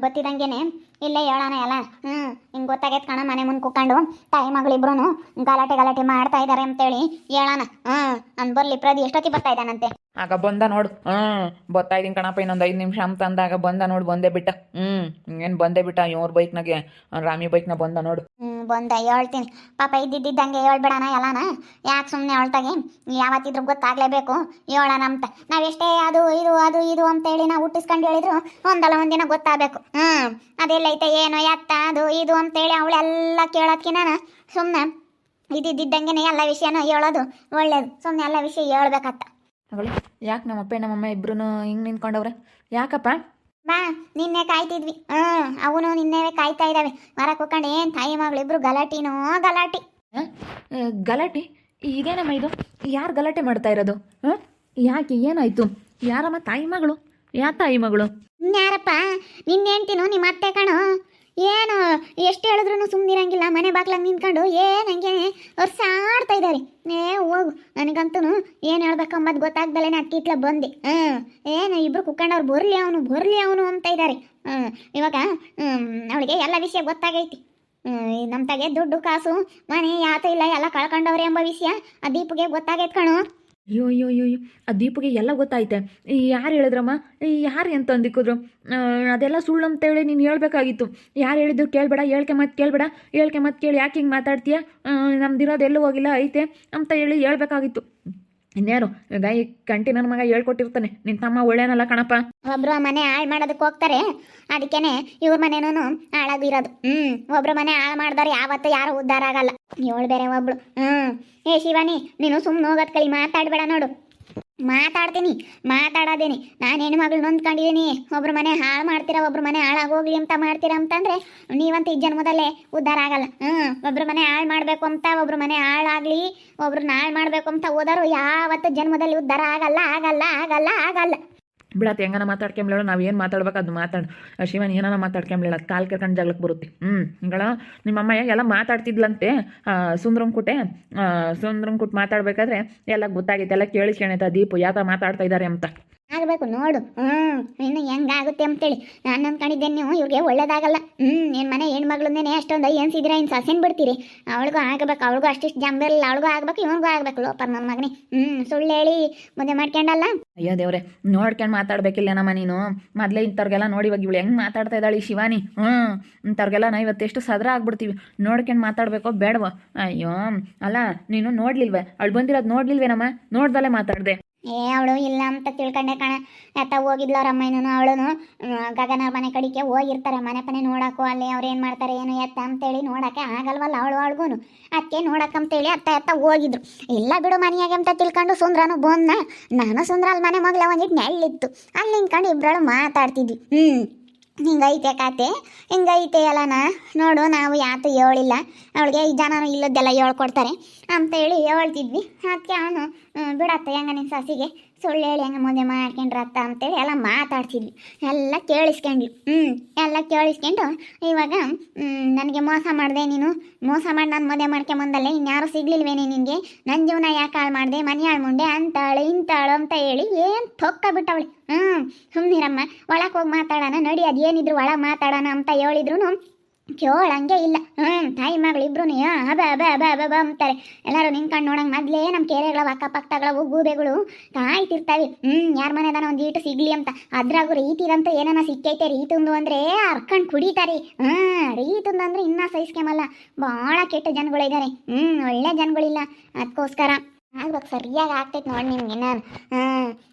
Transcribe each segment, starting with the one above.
ಗೊತ್ತಿದಂಗೆನೆ ಇಲ್ಲೇ ಹೇಳೋಣ ಎಲ್ಲ. ಹ್ಞೂ ಹಿಂಗೆ ಗೊತ್ತಾಗೈತೆ ಕಣ ಮನೆ ಮುಂದೆ ಕೂಕಂಡು ತಾಯಿ ಮಗಳಿಬ್ರು ಗಲಾಟೆ ಗಲಾಟೆ ಮಾಡ್ತಾ ಇದ್ದಾರೆ ಅಂತೇಳಿ ಹೇಳೋಣ ಹ್ಞೂ ಅಂದ್ ಬರ್ಲಿ ಪ್ರದಿ ಎಷ್ಟೊತ್ತಿ ಬರ್ತಾ ಇದ್ದಾನಂತೆ? ಆಗ ಬಂದ ನೋಡು. ಹ್ಞೂ ಬರ್ತಾ ಇದೀನಿ ಕಣಪ್ಪ ಇನ್ನೊಂದು ಐದು ನಿಮಿಷ ಅಂತ ಅಂದಾಗ ಬಂದ ನೋಡು ಬಂದೇ ಬಿಟ್ಟ. ಹ್ಞೂ ಏನು ಬಂದೇ ಬಿಟ್ಟ ಇವ್ರ ಬೈಕ್ನಾಗೆ ರಾಮಿ ಬೈಕ್ನ ಬಂದ ನೋಡು. ಬಂದ ಹೇಳ್ತೀನಿ. ಪಾಪ ಇದ್ದಿದ್ದಂಗೆ ಹೇಳ್ಬೇಡಣ ಎಲ್ಲಾನ? ಯಾಕೆ ಸುಮ್ಮನೆ ಹೇಳ್ತಾಗೆ ಯಾವತ್ತಿದ್ರು ಗೊತ್ತಾಗಲೇಬೇಕು. ಹೇಳೋಣ ಅಂತ. ನಾವೆಷ್ಟೇ ಅದು, ಇದು ಅದು, ಇದು ಅಂತೇಳಿ ನಾವು ಹುಟ್ಟಿಸ್ಕೊಂಡು ಹೇಳಿದ್ರು ಒಂದಲ್ಲ ಒಂದಿನ ಗೊತ್ತಾಗಬೇಕು. ಹ್ಞೂ ಅದೆಲ್ಲೈತೆ ಏನು, ಎತ್ತ, ಅದು, ಇದು ಅಂತೇಳಿ ಅವಳೆಲ್ಲ ಕೇಳೋದ್ಕಿನ ಸುಮ್ಮನೆ ಇದ್ದಿದ್ದಂಗೆ ಎಲ್ಲ ವಿಷಯನೂ ಹೇಳೋದು ಒಳ್ಳೇದು. ಸುಮ್ಮನೆ ಎಲ್ಲ ವಿಷಯ ಹೇಳ್ಬೇಕತ್ತ ಯಾಕೆ ನಮ್ಮಪ್ಪ, ನಮ್ಮಮ್ಮ ಇಬ್ಬರೂ ಹಿಂಗೆ ನಿಂತ್ಕೊಂಡವ್ರೆ? ಯಾಕಪ್ಪ? ಬಾ ನಿನ್ನೆ ಕಾಯ್ತಿದ್ವಿ. ಹ್ಮ್ ಅವನು ನಿನ್ನೆ ಕಾಯ್ತಾ ಇದ್ದಾವೆ. ಮರ ಹೋಗ್ಕೊಂಡು ಏನು ತಾಯಿ ಮಗಳಿಬ್ರು ಗಲಾಟಿನೋ ಗಲಾಟಿ. ಗಲಾಟಿ ಗಲಾಟೆ? ಇದೇನಮ್ಮ ಇದು? ಯಾರು ಗಲಾಟೆ ಮಾಡ್ತಾ ಇರೋದು? ಹಾಂ? ಯಾಕೆ ಏನಾಯ್ತು? ಯಾರಮ್ಮ ತಾಯಿ ಮಗಳು? ಯಾ ತಾಯಿ ಮಗಳು? ಯಾರಪ್ಪ ನಿನ್ನ ಹೆಂಡ್ತಿನು ನಿಮ್ಮ ಅತ್ತೆ ಕಣೋ? ಏನು, ಎಷ್ಟು ಹೇಳಿದ್ರು ಸುಮ್ಮನಿರಂಗಿಲ್ಲ ಮನೆ ಬಾಗ್ಲಾಗ ನಿಂತ್ಕೊಂಡು ಏನು ಹಂಗೆ ಅವ್ರು ಸಾಡ್ತಾ ಇದ್ದಾರೆ ಏ, ಹೋಗು. ನನಗಂತೂ ಏನು ಹೇಳ್ಬೇಕಂಬದು ಗೊತ್ತಾಗ್ದಲೇ ಅಕ್ಕಿತ್ಲ ಬಂದೆ. ಹ್ಞೂ ಏನು ಇಬ್ರು ಕುಕ್ಕಂಡವ್ರು ಬರಲಿ ಅವನು ಬರಲಿ ಅವನು ಅಂತ ಇದ್ದಾರೆ ಹ್ಞೂ ಇವಾಗ ಅವಳಿಗೆ ಎಲ್ಲ ವಿಷಯ ಗೊತ್ತಾಗೈತಿ. ನಮ್ಮ ತಗೆ ದುಡ್ಡು, ಕಾಸು, ಮನೆ, ಯಾತ ಇಲ್ಲ, ಎಲ್ಲ ಕಳ್ಕೊಂಡವ್ರೆ ಎಂಬ ವಿಷಯ ಆ ದೀಪಿಗೆ ಗೊತ್ತಾಗೈತೆ ಕಣೋ. ಅಯ್ಯೋ ಅಯ್ಯೋ ಅಯ್ಯೋ ಆ ದೀಪಿಗೆ ಎಲ್ಲ ಗೊತ್ತಾಯ್ತೆ. ಯಾರು ಹೇಳಿದ್ರಮ್ಮ? ಯಾರು ಅಂತ ಅಂದಿಕ್ಕಿದ್ರು. ಅದೆಲ್ಲ ಸುಳ್ಳು ಅಂತ ಹೇಳಿ ನೀನು ಹೇಳ್ಬೇಕಾಗಿತ್ತು. ಯಾರು ಹೇಳಿದ್ರು ಕೇಳಬೇಡ, ಹೇಳ್ಕೆ ಮತ್ತೆ ಕೇಳಬೇಡ. ಹೇಳ್ಕೆ ಮತ್ತೆ ಕೇಳಿ ಯಾಕೆ ಹಿಂಗೆ ಮಾತಾಡ್ತೀಯ? ನಮ್ದಿರೋದು ಎಲ್ಲೂ ಹೋಗಿಲ್ಲ, ಐತೆ ಅಂತ ಹೇಳಿ ಹೇಳ್ಬೇಕಾಗಿತ್ತು. ಇನ್ಯಾರು? ಗಾಯಿ ಕಂಟಿ ನನ್ನ ಮಗ ಹೇಳ್ಕೊಟ್ಟಿರ್ತಾನೆ. ನಿನ್ ತಮ್ಮ ಒಳ್ಳೇನಲ್ಲ ಕಣಪ್ಪ. ಒಬ್ರು ಮನೆ ಹಾಳು ಮಾಡೋದಕ್ಕೆ ಹೋಗ್ತಾರೆ. ಅದಕ್ಕೇನೆ ಇವ್ರ ಮನೆನೂ ಹಾಳಾಗಿರೋದು ಹ್ಮ್, ಒಬ್ರು ಮನೆ ಹಾಳು ಮಾಡಿದಾರೆ ಯಾವತ್ತು ಯಾರು ಉದ್ಧಾರ ಆಗಲ್ಲ. ಏಳು ಬೇರೆ ಒಬ್ಳು. ಹ್ಮ್. ಏ ಶಿವಾನಿ, ನೀನು ಸುಮ್ಮನೆ ಹೋಗೋದ್ ಕಲಿ ಮಾತಾಡ್ಬೇಡ ನೋಡು. ಮಾತಾಡ್ತೀನಿ, ಮಾತಾಡೋದೇನಿ. ನಾನು ಹೆಣ್ಣು ಮಗಳು ನೊಂದ್ಕೊಂಡಿದ್ದೀನಿ ಒಬ್ರು ಮನೆ ಹಾಳು ಮಾಡ್ತೀರಾ, ಒಬ್ರು ಮನೆ ಹಾಳಾಗೋಗ್ಲಿ ಅಂತ ಮಾಡ್ತೀರಾ ಅಂತಂದ್ರೆ, ನೀವಂತ ಈ ಜನ್ಮದಲ್ಲೇ ಉದ್ಧಾರ ಆಗಲ್ಲ. ಹ್ಮ್, ಒಬ್ರು ಮನೆ ಹಾಳು ಮಾಡಬೇಕು ಅಂತ, ಒಬ್ರು ಮನೆ ಹಾಳಾಗಲಿ, ಒಬ್ರನ್ನ ಹಾಳು ಮಾಡಬೇಕು ಅಂತ ಹೋದರು ಯಾವತ್ತು ಜನ್ಮದಲ್ಲಿ ಉದ್ಧಾರ ಆಗಲ್ಲ ಆಗಲ್ಲ ಆಗಲ್ಲ ಆಗಲ್ಲ. ಬಿಡತ್ತೆ, ಹೆಂಗನ ಮಾತಾಡ್ಕೊಂಬ್ಲೇಳು ನಾವು ಏನು ಮಾತಾಡ್ಬೇಕು ಅದು ಮಾತಾಡು. ಶಿವನ್ ಏನಾನ ಮಾತಾಡ್ಕೊಂಬ್ಲೇಳ ಕಾಲು ಕರ್ಕೊಂಡು ಜಗಳಕ್ಕೆ ಬರುತ್ತೆ. ಹ್ಞೂ ಹಿಂಗಳ ನಿಮ್ಮಮ್ಮ ಎಲ್ಲ ಮಾತಾಡ್ತಿದ್ಲಂತೆ ಸುಂದ್ರಂ ಕುಟೆ ಸುಂದ್ರಂ ಕುಟ್ ಮಾತಾಡ್ಬೇಕಾದ್ರೆ ಎಲ್ಲ ಗೊತ್ತಾಗೈತೆ, ಎಲ್ಲ ಕೇಳಿಸ್ಕೊಂಡೈತ ದೀಪು ಯಾತ ಮಾತಾಡ್ತಾ ಇದ್ದಾರೆ ಅಂತ. ಆಗಬೇಕು ನೋಡು. ಹ್ಮ್, ಇನ್ನು ಹೆಂಗಾಗುತ್ತೆ ಅಂತೇಳಿ. ನಾನು ಅಂದ್ಕೊಂಡಿದ್ದೇನೆ ನೀವು, ಇವ್ರಿಗೆ ಒಳ್ಳೇದಾಗಲ್ಲ. ಹ್ಮ್ ನಿನ್ನ ಮನೆ ಹೆಣ್ಮಗ್ಳನ್ನೇ ಅಷ್ಟೊಂದು ಏನ್ಸಿದ್ರೆ ಇನ್ನು ಸಸೆನ್ ಬಿಡ್ತೀರಿ. ಅವಳಿಗೂ ಆಗಬೇಕು, ಅವಳಿಗೂ ಅಷ್ಟಿಷ್ಟು ಜಂಬಿರಲ್ಲ ಅವಳಿಗೂ ಆಗಬೇಕು, ಇವನಿಗೂ ಆಗಬೇಕು ಲೋಪರ್ ನನ್ನ ಮಗನೇ. ಹ್ಞೂ ಸುಳ್ಳು ಹೇಳಿ ಮುಂದೆ ಮಾಡ್ಕೊಂಡಲ್ಲ? ಅಯ್ಯೋ ದೇವ್ರೆ, ನೋಡ್ಕೊಂಡು ಮಾತಾಡ್ಬೇಕಿಲ್ಲನಮ್ಮ ನೀನು? ಮೊದಲೇ ಇಂಥವ್ರಿಗೆಲ್ಲ ನೋಡಿ ಇವಾಗ ಇವಳು ಹೆಂಗೆ ಮಾತಾಡ್ತಾ ಇದ್ದಾಳೆ ಈ ಶಿವಾನಿ. ಹ್ಞೂ ಇಂಥವ್ರಿಗೆಲ್ಲ ನಾವು ಇವತ್ತೆಷ್ಟು ಸದ್ರ ಆಗ್ಬಿಡ್ತೀವಿ. ನೋಡ್ಕೊಂಡು ಮಾತಾಡಬೇಕೋ ಬೇಡವೋ? ಅಯ್ಯೋ, ಅಲ್ಲ, ನೀನು ನೋಡ್ಲಿಲ್ವೇ? ಅವಳು ಬಂದಿರೋದು ನೋಡ್ಲಿಲ್ವೇನಮ್ಮ? ನೋಡ್ದಲ್ಲೇ ಮಾತಾಡ್ದೆ. ಏ, ಅವಳು ಇಲ್ಲ ಅಂತ ತಿಳ್ಕೊಂಡೆ ಕಣ. ಅತ್ತ ಹೋಗಿದ್ಲ ಅವ್ರ ಅಮ್ಮನೂ ಅವಳು ಗಗನ ಮನೆ ಕಡಿಕೆ ಹೋಗಿರ್ತಾರೆ. ಮನೆ ಪನೆ ನೋಡಕ್ಕೂ ಅಲ್ಲಿ ಅವ್ರು ಏನು ಮಾಡ್ತಾರೆ, ಏನು ಎತ್ತ ಅಂತೇಳಿ ನೋಡಕ್ಕೆ ಆಗಲ್ವಲ್ಲ ಅವಳು ಅವಳಿಗೂ ಅದಕ್ಕೆ ನೋಡಕ್ಕಂತೇಳಿ ಅತ್ತ ಎತ್ತ ಹೋಗಿದ್ರು. ಇಲ್ಲ ಬಿಡು ಮನೆಯಾಗೆ ಅಂತ ತಿಳ್ಕೊಂಡು ಸುಂದ್ರನು ಬಂದ. ನಾನು ಸುಂದ್ರ ಅಲ್ಲಿ ಮನೆ ಮಗ್ಲ ಒಂದಿಟ್ಟು ನೆಳ್ಳಿತ್ತು ಅಲ್ಲಿ ನಿಂತ್ಕೊಂಡು ಇಬ್ಬರಳು ಮಾತಾಡ್ತಿದ್ವಿ. ಹ್ಞೂ ಹಿಂಗೈತೆ ಕಾತೆ? ಹಿಂಗೈತೆ ಎಲ್ಲನ ನೋಡು, ನಾವು ಯಾತು ಹೇಳಿಲ್ಲ ಅವಳಿಗೆ, ಈ ಜನನು ಇಲ್ಲದ್ದೆಲ್ಲ ಹೇಳ್ಕೊಡ್ತಾರೆ. ಅಂತೇಳಿ ಹೇಳ್ತಿದ್ವಿ. ಅದಕ್ಕೆ ಅವನು ಬಿಡತ್ತೆ ಹೆಂಗ ನಿನ್ನ ಸಸಿಗೆ? ಸುಳ್ಳು ಹೇಳಿ ಹೆಂಗೆ ಮಾಡ್ಕೊಂಡ್ರ ಅತ್ತ ಅಂತೇಳಿ ಎಲ್ಲ ಮಾತಾಡ್ತಿದ್ವಿ ಎಲ್ಲ ಕೇಳಿಸ್ಕೊಂಡ್ವಿ ಹ್ಞೂ ಎಲ್ಲ ಕೇಳಿಸ್ಕೊಂಡು ಇವಾಗ ನನಗೆ ಮೋಸ ಮಾಡಿದೆ ನೀನು. ಮೋಸ ಮಾಡಿ, ನಾನು ಮದುವೆ ಮಾಡ್ಕೊಂಬಂದಲ್ಲೇ ಇನ್ಯಾರು ಸಿಗ್ಲಿಲ್ವೇನೆ ನಿನಗೆ? ನನ್ನ ಜೀವನ ಯಾಕೆ ಹಾಳು ಮಾಡಿದೆ? ಮನೆ ಮುಂದೆ ಮುಂಡೆ ಅಂತಾಳು, ಇಂತಾಳು ಅಂತ ಹೇಳಿ ಏನು ತೊಕ್ಕ ಬಿಟ್ಟವಳೆ. ಹ್ಞೂ ಸುಮ್ಮನಿರಮ್ಮ ಒಳಗೆ ಹೋಗಿ ಮಾತಾಡೋಣ, ನಡಿ, ಅದೇನಿದ್ರು ಒಳಗೆ ಮಾತಾಡೋಣ ಅಂತ ಹೇಳಿದ್ರು ಕೇಳಂಗೆ ಇಲ್ಲ. ಹ್ಞೂ ತಾಯಿ ಮಗಳು ಇಬ್ರು ಹಬ ಅಬ ಅಬ ಅಬ ಅಂತಾರೆ. ಎಲ್ಲರೂ ನಿಂತ್ಕೊಂಡು ನೋಡಂಗೆ ಮೊದಲೇ ನಮ್ಮ ಕೆರೆಗಳ ಅಕ್ಕಪಕ್ಕಗಳವು, ಗೂಬೆಗಳು ಕಾಯ್ತಿರ್ತಾವೆ ಹ್ಞೂ ಯಾರ ಮನೆದಾನ ಒಂದು ಈಟು ಸಿಗ್ಲಿ ಅಂತ. ಅದ್ರಾಗೂ ರೀತಿದಂತ ಏನಾನ ಸಿಕ್ಕೈತೆ ರೀತಿಂದು ಅಂದರೆ ಹರ್ಕೊಂಡು ಕುಡಿತಾರೆ. ಹ್ಞೂ ರೀತಿಂದು ಅಂದರೆ ಇನ್ನೂ ಸಹಿಸ್ಕೊಂಬಲ್ಲ ಭಾಳ ಕೆಟ್ಟ ಜನಗಳಿದ್ದಾರೆ ಹ್ಞೂ ಒಳ್ಳೆ ಜನಗಳಿಲ್ಲ. ಅದಕ್ಕೋಸ್ಕರ ಆಗ್ಬೇಕು ಸರಿಯಾಗಿ ಆಗ್ತೈತೆ ನೋಡಿ ನಿಮ್ಗೆ ನಾನು ಹ್ಞೂ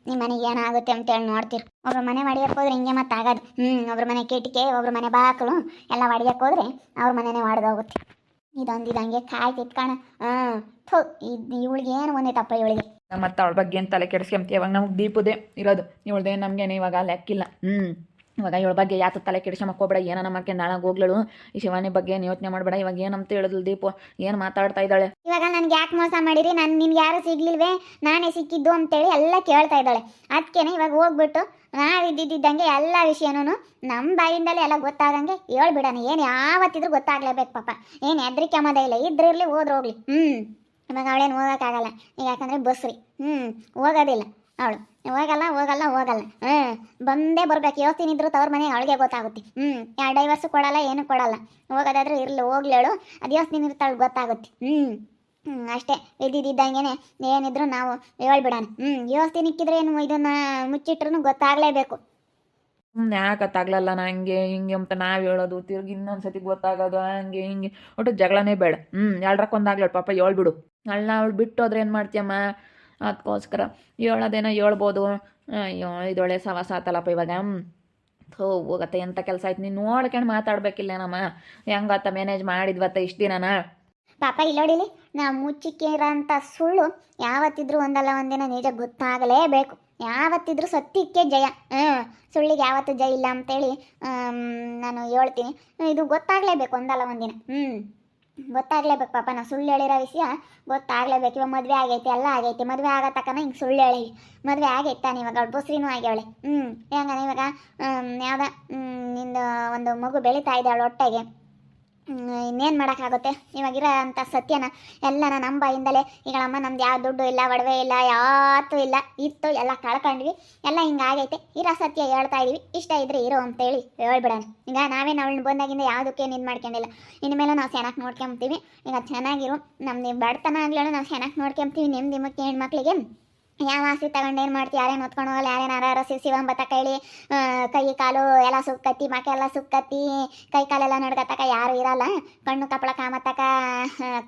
ನಿಮ್ಮ ಮನೆಗೆ ಏನಾಗುತ್ತೆ ಅಂತೇಳಿ ನೋಡ್ತೀರಿ. ಒಬ್ರ ಮನೆ ಹೊಡಿಯಕ್ಕೆ ಹೋದ್ರೆ ಹಿಂಗೆ ಮತ್ತೆ ಆಗೋದು. ಹ್ಞೂ ಒಬ್ರ ಮನೆ ಕೆಟ್ಟಿಕೆ ಒಬ್ರ ಮನೆ ಬಾಕಳು ಎಲ್ಲ ಹೊಡಿಯಕ್ಕೆ ಹೋದ್ರೆ ಅವ್ರ ಮನೆನೇ ಹೊಡೆದೋಗುತ್ತೆ ಇದೊಂದು ಇದಂಗೆ ಕಾಯ್ತಿತ್ತು ಕಣ ಹಾಂ ಥೋ, ಇದು ಇವಳಿಗೆ ಏನು ಒಂದೈತಪ್ಪ ಇವಳಿಗೆ. ಮತ್ತು ಅವಳ ಬಗ್ಗೆ ಏನು ತಲೆ ಕೆಡಿಸ್ಕೊಂತೀವಿ ಇವಾಗ ನಮಗೆ ದೀಪದೇ ಇರೋದು. ಇವಳ್ದೇ ನಮಗೇನು ಇವಾಗ ಲೆಕ್ಕಿಲ್ಲ. ಹ್ಞೂ ಇವಾಗ ಇವಳ ಬಗ್ಗೆ ಯಾತ ತಲೆ ಹೋಗ್ಬೇಡ ಏನಾನ ಮಾಡ್ಕೊಂಡು ನಾಳೆ ಹೋಗ್ಲಳು. ಈ ಶಿವಾನಿ ಬಗ್ಗೆ ಏನು ಯೋಚನೆ ಮಾಡಬೇಡ, ಇವಾಗ ಏನಂತ ಹೇಳಿದ್ಲು ದೀಪ, ಏನು ಮಾತಾಡ್ತಾ ಇದ್ದಾಳೆ? ಇವಾಗ ನನ್ಗೆ ಯಾಕೆ ಮೋಸ ಮಾಡಿರಿ? ನಾನು ನಿನ್ಗೆ ಯಾರು ಸಿಗ್ಲಿಲ್ವೇ? ನಾನೇ ಸಿಕ್ಕಿದ್ದು ಅಂತೇಳಿ ಎಲ್ಲ ಕೇಳ್ತಾ ಇದ್ದಾಳೆ. ಅದಕ್ಕೇನೆ ಇವಾಗ ಹೋಗ್ಬಿಟ್ಟು ನಾವು ಇದ್ದಿದ್ದಂಗೆ ಎಲ್ಲ ವಿಷಯನೂ ನಮ್ಮ ಬಾಯಿಂದಲೇ ಎಲ್ಲ ಗೊತ್ತಾಗಂಗೆ ಹೇಳ್ಬಿಡೋಣ ಏನು ಯಾವತ್ತಿದ್ರು ಗೊತ್ತಾಗ್ಲೇಬೇಕು ಪಾಪ. ಏನು ಹೆದ್ರಿಕೆ ಮದ ಇಲ್ಲ. ಇದ್ರಿರ್ಲಿ ಹೋದ್ರೆ ಹೋಗ್ಲಿ. ಹ್ಞೂ ಇವಾಗ ಅವಳೇನು ಹೋಗೋಕ್ಕಾಗಲ್ಲ. ಈಗ ಬಸ್ ಬಸ್ರಿ. ಹ್ಞೂ ಹೋಗೋದಿಲ್ಲ. ಅವಳು ಹೋಗಲ್ಲ ಹೋಗಲ್ಲ ಹೋಗಲ್ಲ. ಹ್ಞೂ ಬಂದೇ ಬರ್ಬೇಕು. ಯೋಸ್ತಿನಿದ್ರು ತವ್ರ ಮನೆಗೆ ಅವಳಿಗೆ ಗೊತ್ತಾಗುತ್ತೆ. ಹ್ಞೂ ಯಾವ ಡೈವರ್ಸು ಕೊಡಲ್ಲ, ಏನು ಕೊಡಲ್ಲ. ಹೋಗೋದಾದ್ರೆ ಇರ್ಲಿ ಹೋಗ್ಲೇಳು ಅದು ಯೋಸ್ತಿನ ಇರ್ತಾಳೆ ಗೊತ್ತಾಗುತ್ತೆ. ಹ್ಞೂ ಹ್ಞೂ ಅಷ್ಟೇ. ಇದ್ದಿದ್ದಂಗೆನೆ ಏನಿದ್ರು ನಾವು ಹೇಳ್ಬಿಡೋಣ. ಹ್ಞೂ ಯೋಸ್ತಿನಿಕ್ಕಿದ್ರೆ ಏನು ಇದನ್ನ ಮುಚ್ಚಿಟ್ರು ಗೊತ್ತಾಗಲೇಬೇಕು. ಸುಮ್ಮನೆ ಗೊತ್ತಾಗ್ಲಲ್ಲ ನಂಗೆ ಹಿಂಗೆ ಅಂತ ನಾವು ಹೇಳೋದು, ತಿರ್ಗಿ ಇನ್ನೊಂದ್ಸತಿ ಗೊತ್ತಾಗೋದು, ಹಂಗೆ, ಹಿಂಗೆ. ಒಟ್ಟು ಜಗಳನೇ ಬೇಡ. ಹ್ಞೂ ಎಲ್ರಕ್ಕೊಂದಾಗ್ಲ ಪಾಪ ಹೇಳ್ಬಿಡು. ಅಲ್ಲ ಅವಳು ಬಿಟ್ಟು ಹೋದ್ರೆ ಏನು ಮಾಡ್ತೀಯಮ್ಮ? ಅದಕ್ಕೋಸ್ಕರ ಹೇಳೋದೇನೋ ಹೇಳ್ಬೋದು ಅಯ್ಯೋ ಇದೊಳೆ ಸವಾಸ ಆತಲ್ಲಪ್ಪ ಇವಾಗ. ಹೋ ಹೋಗತ್ತೆ ಎಂಥ ಕೆಲಸ ಆಯ್ತು? ನೀನು ನೋಡ್ಕೊಂಡು ಮಾತಾಡ್ಬೇಕಿಲ್ಲೇನಮ್ಮ ಹೆಂಗತ್ತ ಮ್ಯಾನೇಜ್ ಮಾಡಿದ್ವತ್ತ ಇಷ್ಟು ದಿನನ? ಪಾಪ ಇಲ್ಲೋಡಿಲಿ ನಾವು ಮುಚ್ಚಿಕ್ಕಿರೋಂಥ ಸುಳ್ಳು ಯಾವತ್ತಿದ್ರೂ ಒಂದಲ್ಲ ಒಂದಿನ ನಿಜ ಗೊತ್ತಾಗಲೇಬೇಕು. ಯಾವತ್ತಿದ್ರೂ ಸತ್ಯಕ್ಕೆ ಜಯ. ಸುಳ್ಳಿಗೆ ಯಾವತ್ತು ಜಯ ಇಲ್ಲ ಅಂತೇಳಿ ನಾನು ಹೇಳ್ತೀನಿ. ಇದು ಗೊತ್ತಾಗಲೇಬೇಕು ಒಂದಲ್ಲ ಒಂದಿನ. ಹ್ಞೂ ಗೊತ್ತಾಗಲೇಬೇಕು ಪಾಪ, ನಾ ಸುಳ್ಳು ಹೇಳಿರೋ ವಿಷಯ ಗೊತ್ತಾಗಲೇಬೇಕು. ಇವಾಗ ಮದುವೆ ಆಗೈತೆ, ಎಲ್ಲ ಆಗೈತೆ. ಮದುವೆ ಆಗೋ ತಕ್ಕನ ಹಿಂಗೆ ಸುಳ್ಳು ಹೇಳಿ. ಮದುವೆ ಆಗೈತೆ ಇವಾಗ, ಅವಳು ಬಸ್ರಿನೂ ಆಗ್ಯಾವಳೆ ಹ್ಞೂ ಹೆಂಗನ ಇವಾಗ ಯಾವ್ದ ನಿಂದು ಒಂದು ಮಗು ಬೆಳೀತಾ ಇದೆ ಅವಳ ಹೊಟ್ಟೆಗೆ. ಇನ್ನೇನು ಮಾಡೋಕ್ಕಾಗುತ್ತೆ? ಇವಾಗಿರೋ ಅಂಥ ಸತ್ಯನ ಎಲ್ಲನ ನಮ್ಮ ಬಾಯಿಂದಲೇ ಈಗ ನಮ್ಮ ನಮ್ದು ಯಾವ ದುಡ್ಡು ಇಲ್ಲ, ಒಡವೆ ಇಲ್ಲ, ಯಾವತ್ತೂ ಇಲ್ಲ, ಇತ್ತು, ಎಲ್ಲ ಕಳ್ಕೊಂಡ್ವಿ, ಎಲ್ಲ ಹಿಂಗಾಗೈತೆ ಇರೋ ಸತ್ಯ ಹೇಳ್ತಾ ಇದೀವಿ, ಇಷ್ಟ ಇದ್ರೆ ಇರೋ ಅಂತೇಳಿ ಹೇಳ್ಬಿಡೋಣ. ಈಗ ನಾವೇನು ಅವಳನ್ನ ಬಂದಾಗಿಂದ ಯಾವುದಕ್ಕೆ ಇದು ಮಾಡ್ಕೊಂಡಿಲ್ಲ. ಇನ್ಮೇಲೆ ನಾವು ಚೆನ್ನಾಗಿ ನೋಡ್ಕೊಂತೀವಿ. ಈಗ ಚೆನ್ನಾಗಿರು. ನಮ್ದು ಬಡತನ ಆಗ್ಲೇಳು ನಾವು ಚೆನ್ನಾಗಿ ನೋಡ್ಕೊಂತೀವಿ. ನಿಮ್ಮ ನಿಮ್ಮಕ್ಕೆ ಹೆಣ್ಮಕ್ಳಿಗೆ. ಯಾವ ಆಸ್ತಿ ತಗೊಂಡು ಏನು ಮಾಡ್ತೀವಿ ಯಾರೇನು ಹೊತ್ಕೊಂಡು ಹೋಗಲ್ಲ? ಯಾರೇನು ಶಿವಂ ಬತ್ತ ಕೈಲಿ ಕೈ ಕಾಲು ಎಲ್ಲ ಸುಕ್ಕತ್ತಿ ಮಕ್ಕ ಎಲ್ಲ ಸುಕ್ಕತ್ತಿ, ಕೈ ಕಾಲೆಲ್ಲ ನಡ್ಕತ್ತಕ ಯಾರು ಇರಲ್ಲ. ಕಣ್ಣು ಕಪ್ಪಳ ಕಾಮತ್ತಕ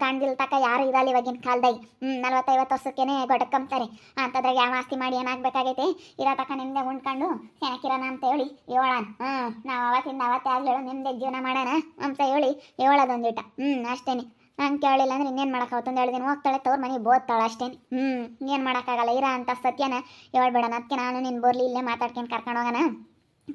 ಕಾಣ್ದಿಲ್ ತಕ ಯಾರು ಇರಲ್ಲ ಇವಾಗಿನ ಕಾಲದಾಗ. ಹ್ಞೂ ನಲ್ವತ್ತೈವತ್ತು ವರ್ಷಕ್ಕೇನೆ ಗೊಡಕಂತಾರೆ ಅಂತದ್ರಾಗ ಯಾವ ಆಸ್ತಿ ಮಾಡಿ ಏನಾಗಬೇಕಾಗೈತೆ? ಇರೋ ತಕ ನಿಮ್ದೆ ಉಂಡ್ಕೊಂಡು ಸೆನಕಿರೋಣ ಅಂತ ಹೇಳಿ ಹೇಳೋಣ ಹ್ಞೂ ನಾವು ಅವತ್ತಿಂದ ಅವತ್ತೇ ಹೇಳು, ನಿಮ್ದೆ ಜೀವನ ಮಾಡೋಣ ಅಂತ ಹೇಳಿ ಹೇಳೋದೊಂದಿಟ ಹ್ಞೂ ಅಷ್ಟೇನೆ. ಹಂಗೆ ಕೇಳಿಲ್ಲ ಅಂದ್ರೆ ಇನ್ನೇನು ಮಾಡೋಕ್ಕಾಗುತ್ತೆ? ಎರಡು ದಿನ ಹೋಗ್ತಾಳೆ, ತವ್ರ ಮನೆಗೆ ಬೋದ್ತಾಳೆ ಅಷ್ಟೇ ಹ್ಞೂ ಏನು ಮಾಡೋಕ್ಕಾಗಲ್ಲ. ಇರ ಅಂತ ಸತ್ಯನ ಹೇಳ್ಬೇಡಣ ಅದಕ್ಕೆ ನಾನು ನಿನ್ನ ಬರಲಿ ಇಲ್ಲೇ ಮಾತಾಡ್ಕೊಂಡು ಕರ್ಕೊಂಡು ಹೋಗೋಣ.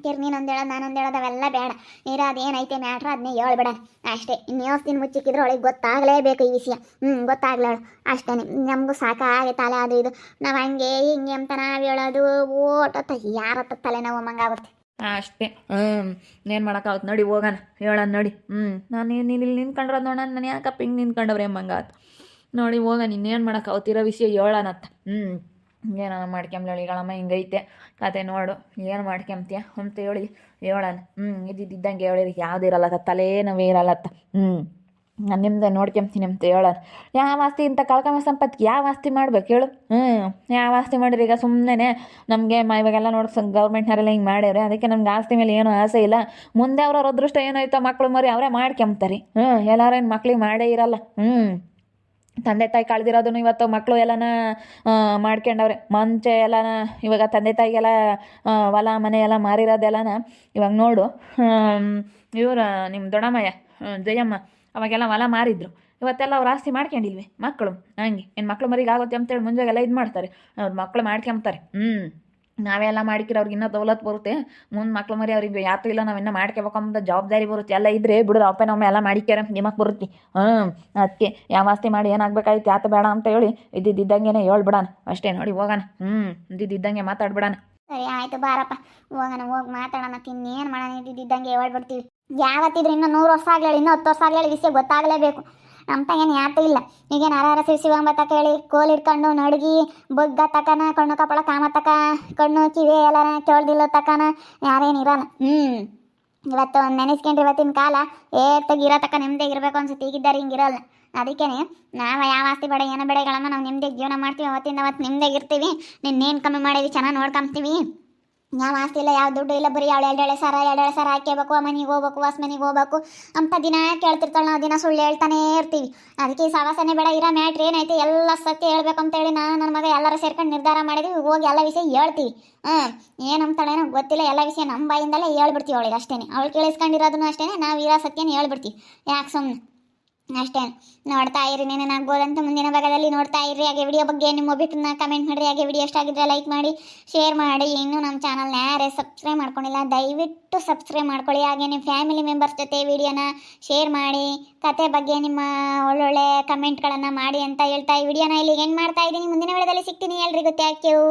ತಿರ್ ನೀನೊಂದು ಹೇಳೋದು ನಾನೊಂದು ಹೇಳೋದು ಅವೆಲ್ಲ ಬೇಡ. ನೀರ ಅದೇನೈತೆ ಮ್ಯಾಟ್ರ್ ಅದನ್ನೇ ಹೇಳ್ಬೇಡ. ಅಷ್ಟೇ. ಇನ್ನು ಯಾವ ದಿನ ಮುಚ್ಚಿಕ್ಕಿದ್ರೆ ಅವಳಿಗೆ ಗೊತ್ತಾಗಲೇಬೇಕು ಈ ವಿಷಯ. ಹ್ಞೂ ಗೊತ್ತಾಗ್ಲೇಳು ಅಷ್ಟೇ ನಮಗೂ ಸಾಕಾಗೈತೆ ತಲೆ ಅದು ಇದು. ನಾವು ಹಂಗೆ ಹಿಂಗೆ ಅಂತ ನಾವು ಹೇಳೋದು. ಓಟ ಯಾರತ್ತ ತಲೆನೋವು ಮಂಗಾಗುತ್ತೆ ಅಷ್ಟೇ. ಹ್ಞೂ ಏನು ಮಾಡೋಕ್ಕಾಗುತ್ತೆ ನೋಡಿ, ಹೋಗೋಣ. ಹೇಳೋಣ, ನೋಡಿ. ಹ್ಞೂ ನಾನು ನೀನು ಇಲ್ಲಿ ನಿಂತ್ಕೊಂಡ್ರದು ನೋಡೋಣ ನಾನು ಯಾಕಪ್ಪ ಹಿಂಗೆ ನಿಂತ್ಕೊಂಡವ್ರೆ ಆತು. ನೋಡಿ ಹೋಗೋಣ ಇನ್ನೇನು ಮಾಡೋಕ್ಕಾಗುತ್ತಿರೋ ವಿಷಯ ಹೇಳೋಣತ್ತ ಹ್ಞೂ ಏನೋ ಮಾಡ್ಕೊಂಬ್ಲೇಳಿ ಹೇಳಮ್ಮ, ಹಿಂಗೈತೆ. ಕತೆ ನೋಡು. ಏನು ಮಾಡ್ಕೊಂತೀಯ ಅಂತ ಹೇಳಿ ಹೇಳೋಣ. ಹ್ಞೂ ಇದ್ದಿದ್ದಂಗೆ ಹೇಳಿರಿ ತಲೆ ನೋವೇ ಇರಲ್ಲತ್ತ ಹ್ಞೂ ನಾನು ನಿಮ್ದು ನೋಡ್ಕೊಂತೀನಿ ಅಂತ ಹೇಳೋರು ಯಾವ ಆಸ್ತಿ ಇಂಥ ಕಳ್ಕೊಂಬ ಸಂಪತ್ತಿಗೆ ಯಾವ ಆಸ್ತಿ ಮಾಡ್ಬೇಕು ಹೇಳು. ಹ್ಞೂ ಯಾವ ಆಸ್ತಿ ಮಾಡಿರಿ ಈಗ ಸುಮ್ಮನೆ ನಮಗೆ ಮ ಇವಾಗೆಲ್ಲ ನೋಡ್ಸ ಗೌರ್ಮೆಂಟ್ನವರೆಲ್ಲ ಹಿಂಗೆ ಮಾಡ್ಯಾರೆ. ಅದಕ್ಕೆ ನಮ್ಗೆ ಆಸ್ತಿ ಮೇಲೆ ಏನೂ ಆಸೆ ಇಲ್ಲ. ಮುಂದೆ ಅವ್ರವ್ರ ಅದೃಷ್ಟ ಏನಾಯ್ತೋ ಮಕ್ಳು ಮರಿ ಅವರೇ ಮಾಡ್ಕೊಂಬ್ತಾರೆ. ಹ್ಞೂ ಎಲ್ಲರೂ ಏನು ಮಕ್ಳಿಗೆ ಮಾಡೇ ಇರಲ್ಲ. ಹ್ಞೂ ತಂದೆ ತಾಯಿ ಕಳೆದಿರೋದನ್ನು ಇವತ್ತು ಮಕ್ಕಳು ಎಲ್ಲನ ಮಾಡ್ಕೊಂಡವ್ರೆ. ಮುಂಚೆ ಎಲ್ಲನ, ಇವಾಗ ತಂದೆ ತಾಯಿಗೆಲ್ಲ ಹೊಲ, ಮನೆ ಎಲ್ಲ ಮಾರಿರೋದೆಲ್ಲನ ಇವಾಗ ನೋಡು. ಇವ್ರು ನಿಮ್ಮ ದೊಡ್ಡಮ್ಮಯ್ಯ ಜಯಮ್ಮ ಅವಾಗೆಲ್ಲ ಹೊಲ ಮಾರಿದ್ರು. ಇವತ್ತೆಲ್ಲ ಅವ್ರು ಆಸ್ತಿ ಮಾಡ್ಕೊಂಡಿಲ್ವಿ, ಮಕ್ಕಳು. ಹಂಗೆ, ಏನು ಮಕ್ಳು ಮರಿಗಾಗುತ್ತೆ ಅಂತೇಳಿ ಮುಂಜಾಗೆಲ್ಲ ಇದು ಮಾಡ್ತಾರೆ. ಅವ್ರ ಮಕ್ಕಳು ಮಾಡ್ಕೊಂಬ್ತಾರೆ ಹ್ಞೂ ನಾವೆಲ್ಲ ಮಾಡ್ಕಿರ ಅವ್ರಿಗೆ ಇನ್ನೂ ದೌಲತ್ ಬರುತ್ತೆ. ಮುಂದೆ ಮಕ್ಳು ಮರಿ ಅವ್ರಿಗೆ ಯಾತು ಇಲ್ಲ ನಾವಿನ್ನ ಮಾಡ್ಕೋಬೇಕಂಬ ಜವಾಬ್ದಾರಿ ಬರುತ್ತೆ. ಎಲ್ಲ ಇದ್ರೆ ಬಿಡು ಅಪ್ಪ ನಮ್ಮ ಎಲ್ಲ ಮಾಡಿಕ್ಯಾರ ನಿಮಗೆ ಬರುತ್ತೆ. ಹ್ಞೂ ಅದಕ್ಕೆ ಯಾವ ಆಸ್ತಿ ಮಾಡಿ ಏನಾಗಬೇಕಾಯ್ತು, ಯಾತ ಬೇಡ ಅಂತ ಹೇಳಿ ಇದ್ದಿದ್ದಂಗೆ ಹೇಳ್ಬಿಡಾನ. ಅಷ್ಟೇ ನೋಡಿ ಹೋಗಣ ಹ್ಞೂ ಇದ್ದಿದ್ದಂಗೆ ಮಾತಾಡ್ಬಿಡಣ ಸರಿ, ಆಯ್ತು ಬಾರಪ್ಪ. ಹೋಗೋಣ, ಹೋಗಿ ಮಾತಾಡೋಣ ಇನ್ನೇನು ಮಾಡೋಣ ಇದ್ದಿದ್ದಂಗೆ ಹೇಳ್ಬಿಡ್ತೀವಿ. ಯಾವತ್ತಿದ್ರೆ ಇನ್ನೂ ನೂರು ವರ್ಷ ಆಗಲಿ ಇನ್ನೂ ಹತ್ತು ವರ್ಷ ಆಗಲಿ ವಿಷಯ ಗೊತ್ತಾಗಲೇಬೇಕು. ನಮ್ಮ ತಗೇನು ಯಾತು ಇಲ್ಲ. ಈಗೇನು ಅರಾರ ಶಿವ ಕೇಳಿ ಕೋಲ್ ಹಿಡ್ಕೊಂಡು ನಡ್ಗಿ, ಬೊಗ್ಗ ತಕನ, ಕಣ್ಣು ಕಪಳ, ಕಾಮ ತಕ, ಕಣ್ಣು ಕಿವಿ ಎಲ್ಲ ಕೇಳ್ದಿಲ್ಲ ತಕನ ಯಾರೇನಿರಲ್ಲ ಹ್ಞೂ ಇವತ್ತು ನೆನೆಸ್ಕೊಂಡ್ರೆ ಇವತ್ತಿನ ಕಾಲ. ಏತ್ತಾಗಿರೋ ತಕ್ಕ ನೆಮ್ಮದಿ ಇರಬೇಕು ಅನ್ಸುತ್ತೆ. ಈಗಿದ್ದಾರೆ ಹಿಂಗಿರಲ್ಲ ಅದಕ್ಕೇ ನಾವು ಯಾವ ಆಸ್ತಿ ಬೇಡ, ಏನೋ ಬೇಡಗಳನ್ನ ನಾವು ನೆಮ್ಮದಿಗೆ ಜೀವನ ಮಾಡ್ತೀವಿ. ಅವತ್ತಿಂದ ಅವತ್ತು ನಿಮ್ಮದೇ ಇರ್ತೀವಿ. ನಿನ್ನೇನು ಕಮ್ಮಿ ಮಾಡೀವಿ ಚೆನ್ನಾಗಿ ನೋಡ್ಕೊಂತೀವಿ. ಯಾವ ಆಸ್ತಿ ಇಲ್ಲ, ಯಾವ ದುಡ್ಡು ಇಲ್ಲ, ಬರೀ ಅವಳು ಎರಡೆಳೆ ಸರ ಎರಡೆಳೆ ಸರ ಹಾಕೇಬೇಕು ಆ ಮನೆಗೆ ಹೋಗ್ಬೇಕು ಹೊಸ ಮನೆಗೆ ಹೋಗ್ಬೇಕು. ಅಂತ ದಿನ ಕೇಳ್ತಿರ್ತಾಳೆ ನಾವು, ದಿನ ಸುಳ್ಳು ಹೇಳ್ತಾನೆ ಇರ್ತೀವಿ. ಅದಕ್ಕೆ ಈ ಸವಾಸನೆ ಬೇಡ, ಇರೋ ಮ್ಯಾಟ್ರ್ ಏನೈತೆ, ಎಲ್ಲ ಸತ್ಯ ಹೇಳ್ಬೇಕು ಅಂತೇಳಿ ನಾನು ನನ್ನ ಮಗ ಎಲ್ಲರೂ ಸೇರ್ಕೊಂಡು ನಿರ್ಧಾರ ಮಾಡಿದ್ವಿ, ಹೋಗಿ ಎಲ್ಲ ವಿಷಯ ಹೇಳ್ತೀವಿ. ಹಾಂ ಏನಂತಾಳೇನೋ ಗೊತ್ತಿಲ್ಲ, ಎಲ್ಲ ವಿಷಯ ನಮ್ಮ ಬಾಯಿಂದಲೇ ಹೇಳ್ಬಿಡ್ತೀವಿ ಅವಳಿಗೆ ಅಷ್ಟೇ ಅವಳು ಕೇಳಿಸ್ಕೊಂಡಿರೋದನ್ನು ಅಷ್ಟೇ ನಾವು ಇರೋ ಸತ್ಯನ ಹೇಳ್ಬಿಡ್ತೀವಿ. ಯಾಕೆ ಸುಮ್ಮನೆ ಅಷ್ಟೇ. ನೋಡ್ತಾ ಇರಿ ಏನೇನಾಗ್ಬೋದಂತ ಮುಂದಿನ ಭಾಗದಲ್ಲಿ ನೋಡ್ತಾ ಇರಿ. ಹಾಗೆ ವಿಡಿಯೋ ಬಗ್ಗೆ ನಿಮ್ಮ ಒಬ್ಬಿಟ್ಟನ್ನ ಕಮೆಂಟ್ ಮಾಡಿರಿ. ಹಾಗೆ ವಿಡಿಯೋ ಇಷ್ಟ ಆಗಿದ್ರೆ ಲೈಕ್ ಮಾಡಿ ಶೇರ್ ಮಾಡಿ. ಇನ್ನೂ ನಮ್ಮ ಚಾನಲ್ನ ಯಾರೇ ಸಬ್ಸ್ಕ್ರೈಬ್ ಮಾಡ್ಕೊಂಡಿಲ್ಲ, ದಯವಿಟ್ಟು ಸಬ್ಸ್ಕ್ರೈಬ್ ಮಾಡ್ಕೊಳ್ಳಿ. ಹಾಗೆ ನಿಮ್ಮ ಫ್ಯಾಮಿಲಿ ಮೆಂಬರ್ಸ್ ಜೊತೆ ವಿಡಿಯೋನ ಶೇರ್ ಮಾಡಿ, ಕತೆ ಬಗ್ಗೆ ನಿಮ್ಮ ಒಳ್ಳೊಳ್ಳೆ ಕಮೆಂಟ್ಗಳನ್ನು ಮಾಡಿ ಅಂತ ಹೇಳ್ತಾ ಈ ವಿಡಿಯೋನ ಇಲ್ಲಿಗೆ ಏನು ಮಾಡ್ತಾ ಇದ್ದೀನಿ. ಮುಂದಿನ ವಿಡಿಯೋದಲ್ಲಿ ಸಿಗ್ತೀನಿ. ಎಲ್ರಿಗೂ ಥ್ಯಾಂಕ್ ಯು